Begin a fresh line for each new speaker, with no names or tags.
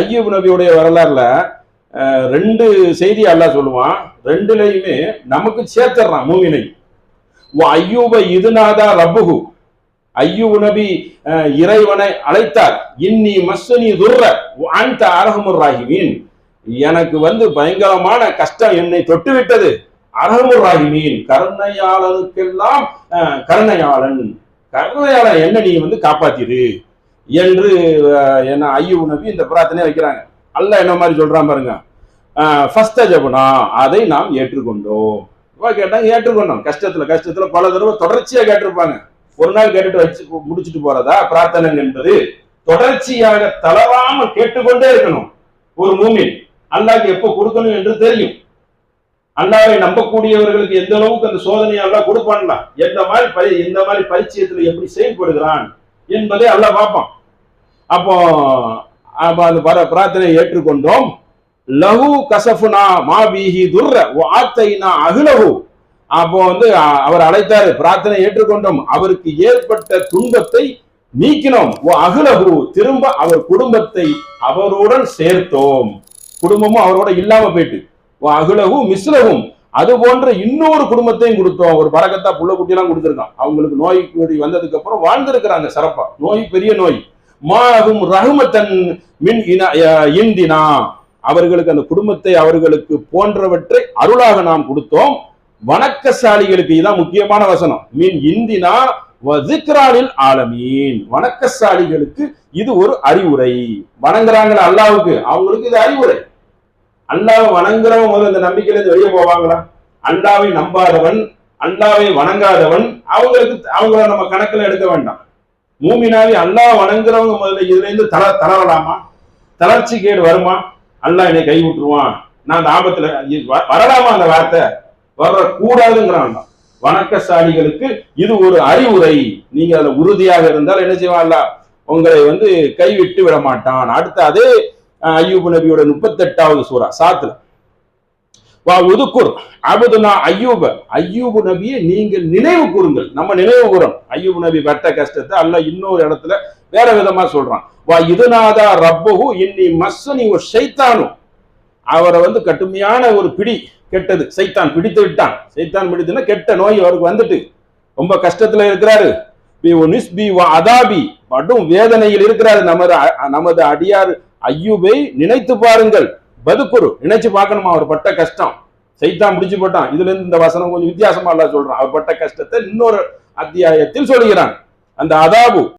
ஐயூப் நபியுடைய வரலாறுல ரெண்டு செய்தி அல்லாஹ் சொல்லுவான். ரெண்டுலையுமே நமக்கு சேர்த்துறான் மூவினை ஐயூப இதுநாதா ரப்புகு ஐயூப் நபி இறைவனை அழைத்தார். இன்னி மஸ்ஸனி துர்ர அந்த அரகமுர் ராகிமீன் எனக்கு வந்து பயங்கரமான கஷ்டம் என்னை தொட்டுவிட்டது. அரகமுர் ராகிமீன் கருணையாளனுக்கெல்லாம் கருணையாளன். கருணையாளன் என்ன நீ வந்து காப்பாத்திரு. என்று என்ன ஐயோ நபி இந்த பிரார்த்தனை வைக்கிறாங்க. அல்ல என்ன மாதிரி சொல்றான் பாருங்க. ஃபர்ஸ்ட் ஜபனா அதை நாம் ஏற்றுக்கொண்டோம். கேட்டாங்க ஏற்றுக்கொண்டோம். கஷ்டத்துல கஷ்டத்துல பல தடவை தொடர்ச்சியா கேட்டிருப்பாங்க. ஒரு நாள் கேட்டுட்டு வச்சு முடிச்சுட்டு போறதா? பிரார்த்தனை என்பது தொடர்ச்சியாக தளராம கேட்டுக்கொண்டே இருக்கணும். ஒரு மூமின் அல்லாக்கு எப்போ கொடுக்கணும் என்று தெரியும். அல்லாவை நம்பக்கூடியவர்களுக்கு எந்த அளவுக்கு அந்த சோதனையை அல்லா கொடுப்பான்லாம் எந்த மாதிரி பரி இந்த மாதிரி பரிச்சயத்துல எப்படி செயல்படுகிறான் என்பதை அல்லா பார்ப்பான். அப்போ அந்த பர- பிரார்த்தனை ஏற்றுக்கொண்டோம். லஹு கசஃபுனா மா பீஹி துர்ர வாத்தைனா அகுலகு அப்போ வந்து அவர் அழைத்தாரு பிரார்த்தனை ஏற்றுக்கொண்டோம். அவருக்கு ஏற்பட்ட துன்பத்தை நீக்கினோம். ஓ அகுலஹு திரும்ப அவர் குடும்பத்தை அவருடன் சேர்த்தோம். குடும்பமும் அவரோட இல்லாம போயிட்டு ஓ அகுலஹு மிஸ்லகும் அது போன்ற இன்னொரு குடும்பத்தையும் கொடுத்தோம். ஒரு பறக்கத்தா புள்ள குட்டியெல்லாம் கொடுத்துருக்கான். அவங்களுக்கு நோய் கூடி வந்ததுக்கு அப்புறம் வாழ்ந்திருக்கிறாங்க சிறப்பா. நோய் பெரிய நோய். மாகும் ரகுமத்தன் மின் இன இந்தினா. அவர்களுக்கு அந்த குடும்பத்தை அவர்களுக்கு போன்றவற்றை அருளாக நாம் கொடுத்தோம். வணக்கசாலிகளுக்கு இதான் முக்கியமான வசனம். மீன் இந்தினா வசிக்ரானில் ஆலமீன். வணக்கசாலிகளுக்கு இது ஒரு அறிவுரை. வணங்குறாங்களா அல்லாவுக்கு? அவங்களுக்கு இது அறிவுரை. அல்லாவை வணங்குறவன் முதல்ல இந்த நம்பிக்கையில இருந்து வெளியே போவாங்களா? அல்லாவை நம்பாதவன் அல்லாவை வணங்காதவன் அவங்களுக்கு அவங்கள நம்ம கணக்குல எடுக்க வேண்டாம். மூமினாவி அல்லாஹ் வணங்குறவங்க முதல்ல இதுல இருந்து தள தளரலாமா? தளர்ச்சி கேடு வருமா? அல்லாஹ் என்னை கை விட்டுருவான். நான் அந்த ஆபத்துல வரலாமா அந்த வார்த்தை? வர கூடாதுங்கிறான் வணக்கசாலிகளுக்கு இது ஒரு அறிவுரை. நீங்க அதுல உறுதியாக இருந்தால் என்ன செய்வான் உங்களை வந்து கைவிட்டு விட மாட்டான். அடுத்த அதே ஐயூப் நபியோட முப்பத்தெட்டாவது சூறா சாத்துல. வா உதுக்குர். அபுதுனா ஐயூப. ஐயூபு நபியை நீங்கள் நினைவு கூறுங்கள். நம்ம நினைவு கூறோம் ஐயூபு நபி பட்ட கஷ்டத்தை அல்ல இன்னொரு இடத்துல வேற விதமா சொல்றான். வா இதுநாதா ரப்பகு இன்னி மஸ்ஸனி ஒரு சைத்தானு அவரை வந்து கடுமையான ஒரு பிடி கெட்டது. சைத்தான் பிடித்து விட்டான். சைத்தான் பிடித்துன்னா கெட்ட நோய் அவருக்கு வந்துட்டு. ரொம்ப கஷ்டத்துல இருக்கிறாரு. பி அதாபி. படும் வேதனையில் இருக்கிறாரு. நமது நமது அடியார் ஐயூபை நினைத்து பாருங்கள். பதுக்குரு நினைச்சு பார்க்கணுமா? அவர் பட்ட கஷ்டம். சைத்தான் முடிச்சு போட்டான். இதுல இருந்து இந்த வசனம் கொஞ்சம் வித்தியாசமா இல்ல சொல்றான். அவர் பட்ட கஷ்டத்தை இன்னொரு அத்தியாயத்தில் சொல்கிறான். அந்த அதாபு